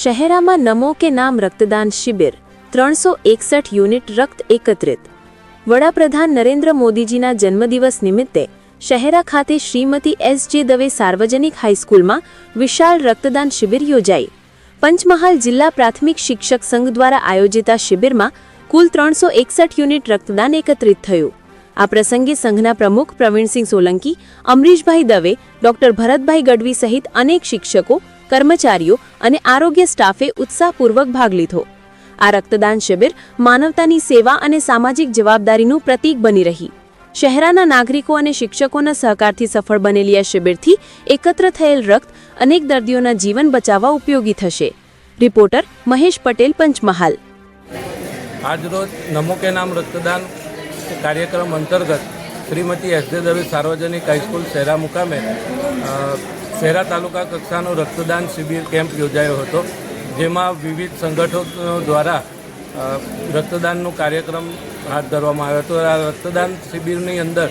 શહેરામાં નમો કે નામ રક્તદાન શિબિર, ત્રણસો એકસઠ યુનિટ રક્ત એકત્રિત. વડાપ્રધાન નરેન્દ્ર મોદીજીના જન્મદિવસ નિમિત્તે શહેરા ખાતે શ્રીમતી એસ જે દવે સાર્વજનિક હાઈસ્કૂલમાં વિશાળ રક્તદાન શિબિર યોજાઈ. પંચમહાલ જિલ્લા પ્રાથમિક શિક્ષક સંઘ દ્વારા આયોજિત આ શિબિરમાં કુલ ત્રણસો એકસઠ યુનિટ રક્તદાન એકત્રિત થયું. આ પ્રસંગે સંઘના પ્રમુખ પ્રવીણસિંહ સોલંકી, અમરીશભાઈ દવે, ડોક્ટર ભરતભાઈ ગઢવી સહિત અનેક શિક્ષકો કર્મચારીઓ અને આરોગ્ય સ્ટાફે ઉત્સાહપૂર્વક ભાગ લીધો. આ રક્તદાન શિબિર માનવતાની સેવા અને સામાજિક જવાબદારીનું પ્રતીક બની રહી. શહેરાના નાગરિકો અને શિક્ષકોના સહકારથી સફળ બનેલી આ શિબિરથી એકત્ર થયેલ રક્ત અનેક દર્દીઓના જીવન બચાવવા ઉપયોગી થશે. રિપોર્ટર મહેશ પટેલ પંચમહાલ. આજરોજ નમો કે નામ રક્તદાન કાર્યક્રમ અંતર્ગત શ્રીમતી એસ દવે સાર્વજનિક હાઈસ્કૂલ શહેરા મુકામે શહેરા તાલુકા કક્ષાનો રક્તદાન શિબિર કેમ્પ યોજાયો હતો, જેમાં વિવિધ સંગઠનો દ્વારા રક્તદાનનો કાર્યક્રમ હાથ ધરવામાં આવ્યો હતો. આ રક્તદાન શિબિરની અંદર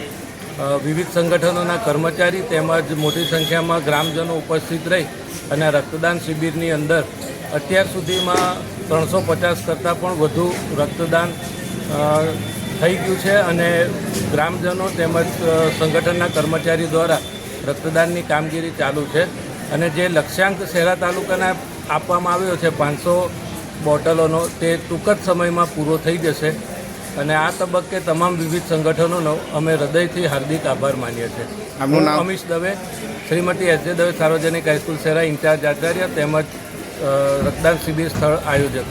વિવિધ સંગઠનોના કર્મચારી તેમજ મોટી સંખ્યામાં ગ્રામજનો ઉપસ્થિત રહી અને આ રક્તદાન શિબિરની અંદર અત્યાર સુધીમાં ત્રણસો પચાસ કરતાં પણ વધુ રક્તદાન થઈ ગયું છે અને ગ્રામજનો તેમજ સંગઠનના કર્મચારી દ્વારા રક્તદાનની કામગીરી ચાલુ છે અને જે લક્ષ્યાંક શહેરા તાલુકાના આપવામાં આવ્યો છે પાંચસો બોટલોનો તે ટૂંક જ સમયમાં પૂરો થઈ જશે. અને આ તબક્કે તમામ વિવિધ સંગઠનોનો અમે હૃદયથી હાર્દિક આભાર માનીએ છીએ. આપનું નામ? અમીશ દવે શ્રીમતી એસ જે દવે સાર્વજનિક હાઈસ્કૂલ શહેરા ઇન્ચાર્જ આચાર્ય તેમજ રક્તદાન શિબિર સ્થળ આયોજક.